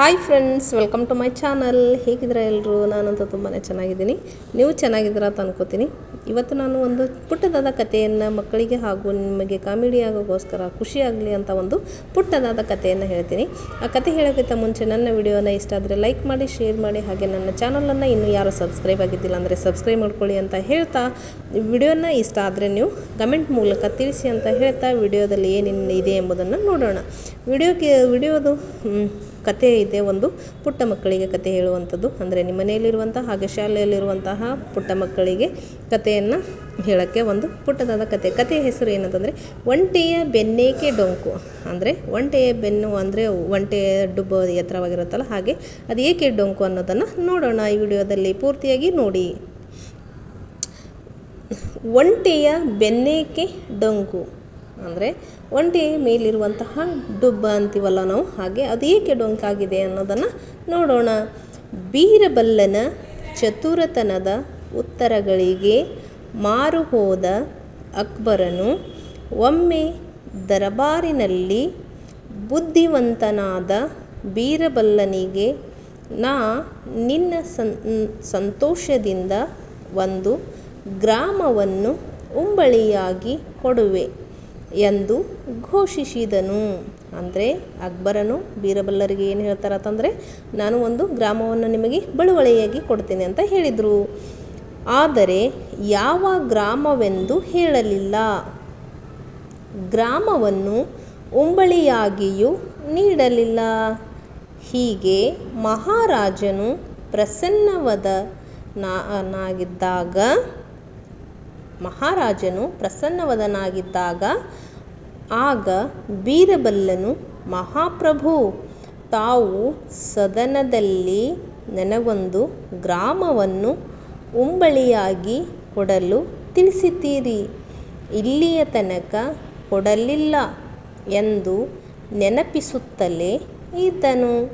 Hi friends, welcome to my channel. ಹೇಗಿದ್ದೀರಾ ಎಲ್ಲರೂ ನಾನಂತೂ ತುಂಬಾ ಚೆನ್ನಾಗಿದ್ದೀನಿ. ನೀವು ಚೆನ್ನಾಗಿದ್ದೀರಾ ಅಂತ ಅನ್ಕೋತೀನಿ. ಇವತ್ತು ನಾನು ಒಂದು ಪುಟ್ಟದಾದ ಕಥೆಯನ್ನು ಮಕ್ಕಳಿಗೆ ಹಾಗೂ ನಿಮಗೆ ಕಾಮಿಡಿ ಆಗೋಗೋಸ್ಕರ ಖುಷಿಯಾಗಲಿ ಅಂತ ಒಂದು ಪುಟ್ಟದಾದ ಕಥೆಯನ್ನು ಹೇಳ್ತೀನಿ. ಆ ಕತೆ ಹೇಳೋಕ್ಕಿಂತ ಮುಂಚೆ ನನ್ನ ವಿಡಿಯೋನ ಇಷ್ಟ ಆದರೆ ಲೈಕ್ ಮಾಡಿ, ಶೇರ್ ಮಾಡಿ, ಹಾಗೆ ನನ್ನ ಚಾನಲನ್ನು ಇನ್ನೂ ಯಾರು ಸಬ್ಸ್ಕ್ರೈಬ್ ಆಗಿದ್ದಿಲ್ಲ ಅಂದರೆ ಸಬ್ಸ್ಕ್ರೈಬ್ ಮಾಡ್ಕೊಳ್ಳಿ ಅಂತ ಹೇಳ್ತಾ, ವಿಡಿಯೋನ ಇಷ್ಟ ಆದರೆ ನೀವು ಕಮೆಂಟ್ ಮೂಲಕ ತಿಳಿಸಿ ಅಂತ ಹೇಳ್ತಾ, ವಿಡಿಯೋದಲ್ಲಿ ಏನೇನು ಇದೆ ಎಂಬುದನ್ನು ನೋಡೋಣ. ವಿಡಿಯೋಗೆ ವಿಡಿಯೋದು ಕತೆ ಇದೆ ಒಂದು ಪುಟ್ಟ ಮಕ್ಕಳಿಗೆ ಕತೆ ಹೇಳುವಂಥದ್ದು. ಅಂದರೆ ನಿಮ್ಮ ಮನೆಯಲ್ಲಿರುವಂತಹ ಹಾಗೆ ಶಾಲೆಯಲ್ಲಿರುವಂತಹ ಪುಟ್ಟ ಮಕ್ಕಳಿಗೆ ಕಥೆಯನ್ನು ಹೇಳೋಕ್ಕೆ ಒಂದು ಪುಟ್ಟದಾದ ಕತೆ ಕಥೆಯ ಹೆಸರು ಏನಂತಂದರೆ, ಒಂಟೆಯ ಬೆನ್ನೇಕೆ ಡೊಂಕು. ಅಂದರೆ ಒಂಟೆಯ ಬೆನ್ನು ಅಂದರೆ ಒಂಟೆಯ ಡುಬ್ಬ ಎತ್ತರವಾಗಿರುತ್ತಲ್ಲ ಹಾಗೆ ಅದು ಏಕೆ ಡೊಂಕು ಅನ್ನೋದನ್ನು ನೋಡೋಣ ಈ ವಿಡಿಯೋದಲ್ಲಿ ಪೂರ್ತಿಯಾಗಿ ನೋಡಿ. ಒಂಟೆಯ ಬೆನ್ನೇಕೆ ಡೊಂಕು. ಅಂದರೆ ಒಂಟಿ ಮೇಲಿರುವಂತಹ ಡುಬ್ಬ ಅಂತೀವಲ್ಲ ನಾವು, ಹಾಗೆ ಅದು ಏಕೆ ಡೊಂಕಾಗಿದೆ ಅನ್ನೋದನ್ನು ನೋಡೋಣ. ಬೀರಬಲ್ಲನ ಚತುರತನದ ಉತ್ತರಗಳಿಗೆ ಮಾರು ಹೋದ ಅಕ್ಬರನು, ಒಮ್ಮೆ ದರಬಾರಿನಲ್ಲಿ ಬುದ್ಧಿವಂತನಾದ ಬೀರಬಲ್ಲನಿಗೆ, ನಾ ನಿನ್ನ ಸನ್, ಸಂತೋಷದಿಂದ ಒಂದು ಗ್ರಾಮವನ್ನು ಉಂಬಳಿಯಾಗಿ ಕೊಡುವೆ. ಎಂದು ಘೋಷಿಸಿದನು. ಅಂದರೆ ಅಕ್ಬರನು ಬೀರಬಲ್ಲರಿಗೆ ಏನು ಹೇಳ್ತಾರತ್ತಂದರೆ ನಾನು ಒಂದು ಗ್ರಾಮವನ್ನು ನಿಮಗೆ ಬಳುವಳಿಯಾಗಿ ಕೊಡ್ತೇನೆ ಅಂತ ಹೇಳಿದರು. ಆದರೆ ಯಾವ ಗ್ರಾಮವೆಂದು ಹೇಳಲಿಲ್ಲ. ಗ್ರಾಮವನ್ನು ಉಂಬಳಿಯಾಗಿಯೂ ನೀಡಲಿಲ್ಲ. ಹೀಗೆ ಮಹಾರಾಜನು ಪ್ರಸನ್ನವದ ನಾಗಿದ್ದಾಗ ಮಹಾರಾಜನು ಪ್ರಸನ್ನವದನಾಗಿದ್ದಾಗ, ಆಗ ಬೀರಬಲ್ಲನು, ಮಹಾಪ್ರಭು, ತಾವು ಸದನದಲ್ಲಿ ನನಗೊಂದು ಗ್ರಾಮವನ್ನು ಉಂಬಳಿಯಾಗಿ ಕೊಡಲು ತಿಳಿಸಿದ್ದೀರಿ. ಇಲ್ಲಿಯ ತನಕ ಕೊಡಲಿಲ್ಲ ಎಂದು ನೆನಪಿಸುತ್ತಲೇ ಈತನು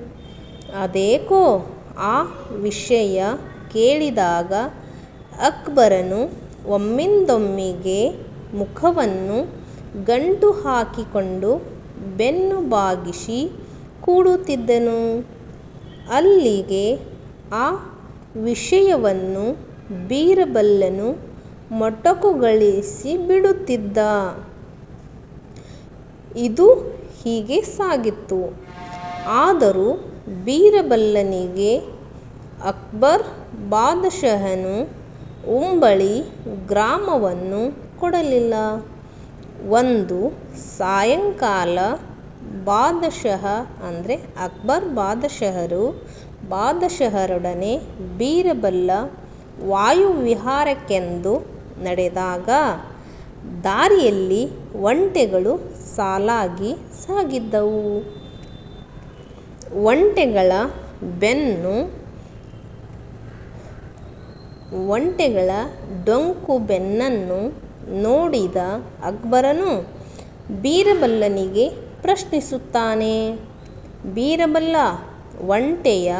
ಅದೇಕೋ? ಆ ವಿಷಯ ಕೇಳಿದಾಗ ಅಕ್ಬರನು ಒಮ್ಮಿಂದೊಮ್ಮಿಗೆ ಮುಖವನ್ನು ಗಂಟು ಹಾಕಿಕೊಂಡು ಬೆನ್ನು ಬಾಗಿಸಿ ಕೂಡುತ್ತಿದ್ದನು. ಅಲ್ಲಿಗೆ ಆ ವಿಷಯವನ್ನು ಬೀರಬಲ್ಲನು ಮೊಟಕುಗೊಳಿಸಿ ಬಿಡುತ್ತಿದ್ದ. ಇದು ಹೀಗೆ ಸಾಗಿತ್ತು. ಆದರೂ ಬೀರಬಲ್ಲನಿಗೆ ಅಕ್ಬರ್ ಬಾದಶಹನು ಉಂಬಳಿ ಗ್ರಾಮವನ್ನು ಕೊಡಲಿಲ್ಲ. ಒಂದು ಸಾಯಂಕಾಲ ಬಾದಶಹ ಅಂದರೆ ಅಕ್ಬರ್ ಬಾದಶಹರು ಬಾದಶಹರೊಡನೆ ಬೀರಬಲ್ಲ ವಾಯುವಿಹಾರಕ್ಕೆಂದು ನಡೆದಾಗ ದಾರಿಯಲ್ಲಿ ಒಂಟೆಗಳು ಸಾಲಾಗಿ ಸಾಗಿದ್ದವು. ಒಂಟೆಗಳ ಬೆನ್ನು ಒಂಟೆಗಳ ಡೊಂಕು ಬೆನ್ನನ್ನು ನೋಡಿದ ಅಕ್ಬರನು ಬೀರಬಲ್ಲನಿಗೆ ಪ್ರಶ್ನಿಸುತ್ತಾನೆ, ಬೀರಬಲ್ಲ, ಒಂಟೆಯ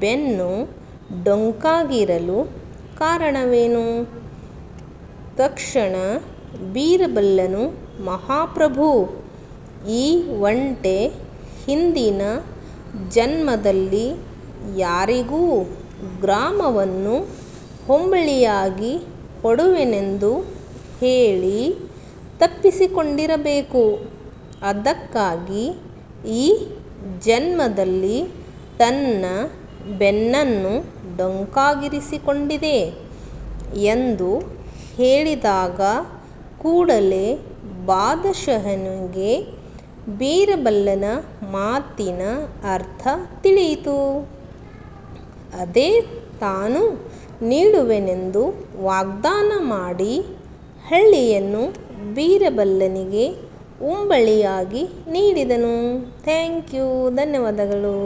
ಬೆನ್ನು ಡೊಂಕಾಗಿರಲು ಕಾರಣವೇನು ತಕ್ಷಣ ಬೀರಬಲ್ಲನು, ಮಹಾಪ್ರಭು, ಈ ಒಂಟೆ ಹಿಂದಿನ ಜನ್ಮದಲ್ಲಿ ಯಾರಿಗೂ ಗ್ರಾಮವನ್ನು ಹೊಂಬಳಿಯಾಗಿ ಕೊಡುವೆನೆಂದು ಹೇಳಿ ತಪ್ಪಿಸಿಕೊಂಡಿರಬೇಕು. ಅದಕ್ಕಾಗಿ ಈ ಜನ್ಮದಲ್ಲಿ ತನ್ನ ಬೆನ್ನನ್ನು ಡೊಂಕಾಗಿರಿಸಿಕೊಂಡಿದೆ ಎಂದು ಹೇಳಿದಾಗ ಕೂಡಲೇ ಬಾದಶಹನಿಗೆ ಬೀರಬಲ್ಲನ ಮಾತಿನ ಅರ್ಥ ತಿಳಿಯಿತು. ಅದೇ ತಾನು ನೀಡುವೆನೆಂದು ವಾಗ್ದಾನ ಮಾಡಿ ಹಳ್ಳಿಯನ್ನು ಬೀರಬಲ್ಲನಿಗೆ ಉಂಬಳಿಯಾಗಿ ನೀಡಿದನು. Thank you. ಧನ್ಯವಾದಗಳು.